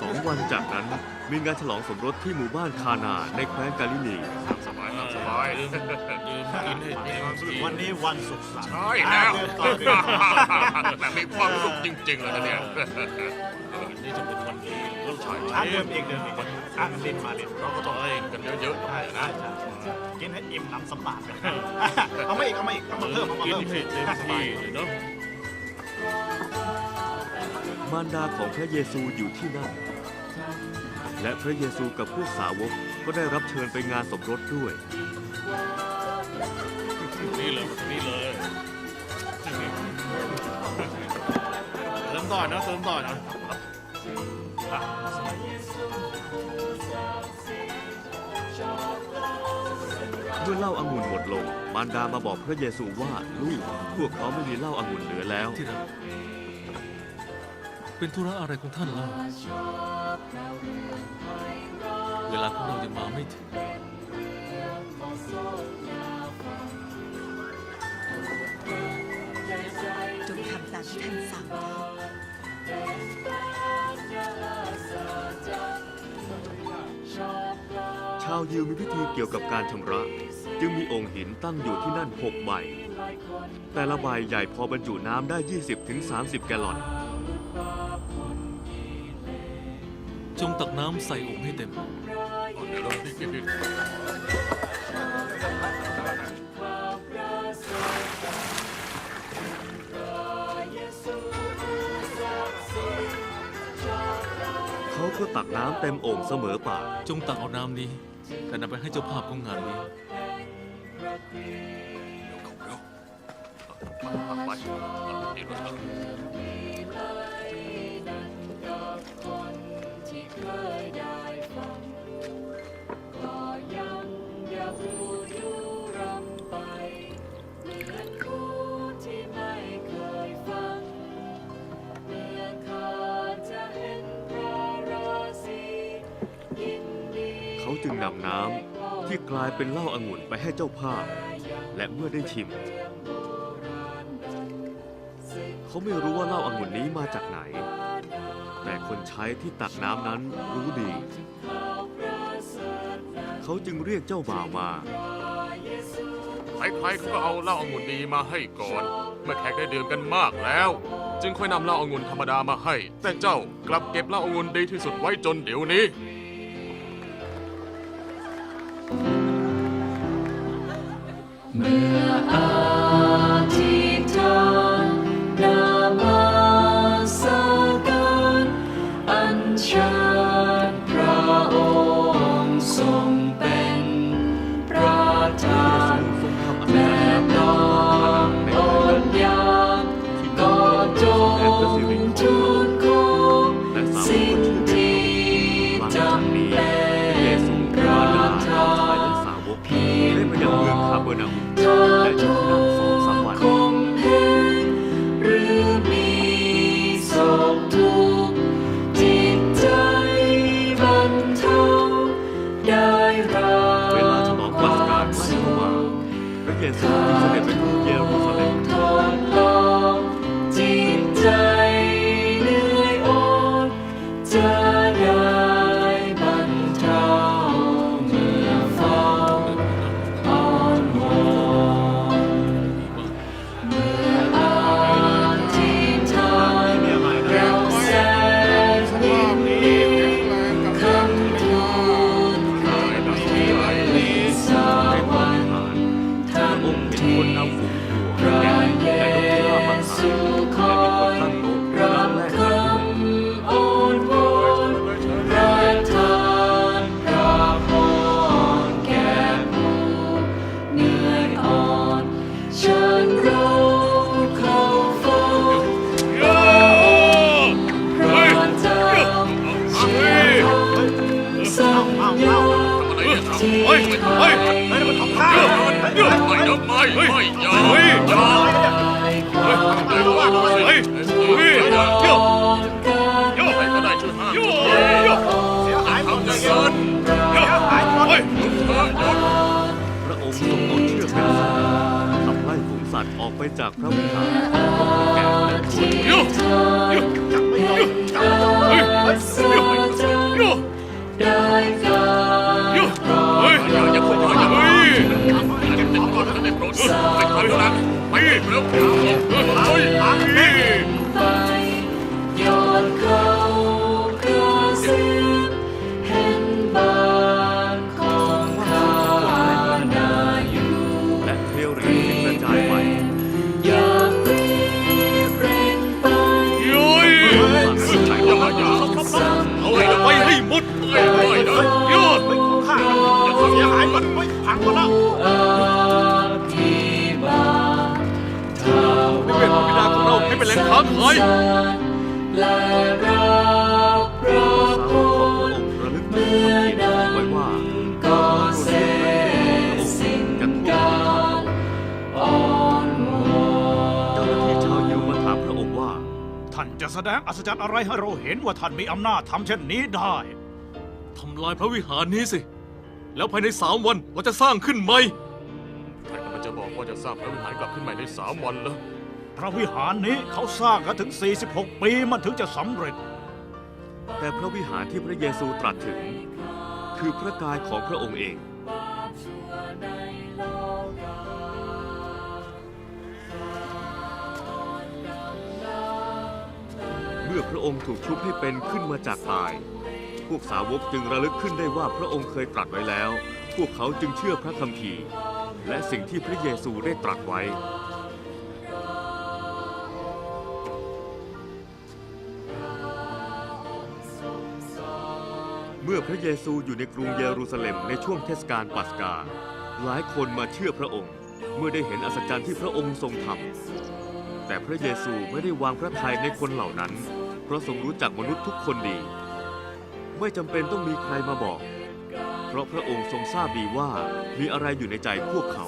สองวันจากนั้น มีงานฉลองสมรสที่หมู่บ้านคานาในแคว้นกาลิลีสบายตามสบายดื่มดื่มกินให้เต็มที่วันนี้วันสุขสันต์ใช่แล้วอะเดินต่อเดินต่อแต่มีความสุขจริงๆเลยนะเนี่ยวันนี้จะเป็นวันดีก็ใช่อะเดิมเองเดิมเองอะเล่นมาเล่นเราก็ต้องให้กันเยอะๆหน่ใช่อยใช่นะใช่กินให้อิ่มหนำสำราญเลยเอามาอีกเอามาอีกเอามาเพิ่มเอามากินเพิ่มให้เต็มที่เลยเนาะ มารดาของพระเยซูอยู่ที่นั่น และพระเยซูกับพวกสาวกก็ได้รับเชิญไปงานสมรสด้วย นี่เลยนี่เลยเติมต่อนะเติมต่อนะเมื่อเหล้าอางุ่นหมดลง มารดามาบอกพระเยซูว่าลูกพวกเขาไม่มีเหล้าอางุ่นเหลือแล้ว ที่รัก เป็นธุระอะไรของท่านเล่าเวลาของเรายังมาไม่ถึง จงทำตามที่ท่านสั่งเถิดชาวยิวมีพิธีเกี่ยวกับการชำระ จึงมีองค์หินตั้งอยู่ที่นั่นหกใบ แต่ละใบใหญ่พอบรรจุน้ำได้ 20-30 แกลลอน จงตักน้ำใส่องค์ให้เต็มเดี๋ยวเราพี่พี่พี่เขาก็ตักน้ำเต็มโอ่งเสมอปากจงตักเอาน้ำนี้แต่นำไปให้เจ้าภาพของงานนี้ไป เขาจึงนำน้ำที่กลายเป็นเหล้าอางุ่นไปให้เจ้าภาพ และเมื่อได้ชิม เขาไม่รู้ว่าเหล้าอางุ่นนี้มาจากไหน แต่คนใช้ที่ตักน้ำนั้นรู้ดี เขาจึงเรียกเจ้าบ่าวมา ใครๆเขาก็เอาเหล้าองุ่นดีมาให้ก่อน เมื่อแขกได้ดื่มกันมากแล้ว จึงค่อยนำเหล้าองุ่นธรรมดามาให้ แต่เจ้ากลับเก็บเหล้าองุ่นดีที่สุดไว้จนเดี๋ยวนี้ เมื่ออา ยังเองค์และอยู่ที่นั่นสองสามวันเวลาจะบอกทุกข์จิตใจบรรเทารเวลาฉลองปัสการไม่เข้ามาพระเยซูจึงเสด็จ เฮ้ยให้เฮ้ยเฮ้ยมันของข้าเดี๋ยวไม่เดี๋ยวไม่ไม่อย่าเฮ้ยอย่าเฮ้ยเฮ้ยเฮ้ยเฮ้ยอย่าเดี๋ยวเดี๋ยวใครก็ได้ช่วยห้ามเสียหายหมดทำอเลย่ายงนั้นเสียหายหมดเฮ้ยหยุดเถอะหยุดพระองค์ทรงเอาเชือกเป็นสายขับไล่ฝูงสัตว์ออกไปจากพระวิหารแกะและคนเดี๋ยวเดี๋ยวจับไม่ยอมจับเฮ้ยเฮ้ย ไปใครเท่านั้นไปเร็วเฮ้ยไปยอดเขากระซิบเห็นบ้างนาอยู่และเทวเหรียญกระจายไปยากรีบเร่งไปยุ้ยอย่าอย่าเอาไอ้ไปให้หมดเลยเลยนะยุดเฮ้ยของข้าอย่าเสียหายมันเฮ้ยพังหมดแล้ว ของเราให้เป็นแหล่งค้าขายและรักรักสาวกของพระองค์ระลึกถึงคำเขียนไว้ว่าก็เสร็จสิ้นการอ่อนวอนเจ้าหน้าที่ชาวยิวมาถามพระองค์ว่า ท่านจะแสดงอัศจรรย์อะไรให้เราเห็นว่าท่านมีอำนาจทำเช่นนี้ได้ทำลายพระวิหารนี้สิ แล้วภายในสามวันเราจะสร้างขึ้นไหมใครกำลังจะบอกว่าจะสร้างพระวิหารกลับขึ้นใหม่ในสามวันแล้ว พระวิหารนี้เขาสร้างกันถึง 46 ปีมันถึงจะสำเร็จ แต่พระวิหารที่พระเยซูตรัสถึง คือพระกายของพระองค์เอง เมื่อพระองค์ถูกชุบให้เป็นขึ้นมาจากตาย พวกสาวกจึงระลึกขึ้นได้ว่าพระองค์เคยตรัสไว้แล้ว พวกเขาจึงเชื่อพระคัมภีร์ และสิ่งที่พระเยซูได้ตรัสไว้ เมื่อพระเยซูอยู่ในกรุงเยรูซาเล็มในช่วงเทศกาลปัสกา หลายคนมาเชื่อพระองค์ เมื่อได้เห็นอัศจรรย์ที่พระองค์ทรงทำแต่พระเยซูไม่ได้วางพระทัยในคนเหล่านั้น เพราะทรงรู้จักมนุษย์ทุกคนดี ไม่จำเป็นต้องมีใครมาบอก เพราะพระองค์ทรงทราบดีว่ามีอะไรอยู่ในใจพวกเขา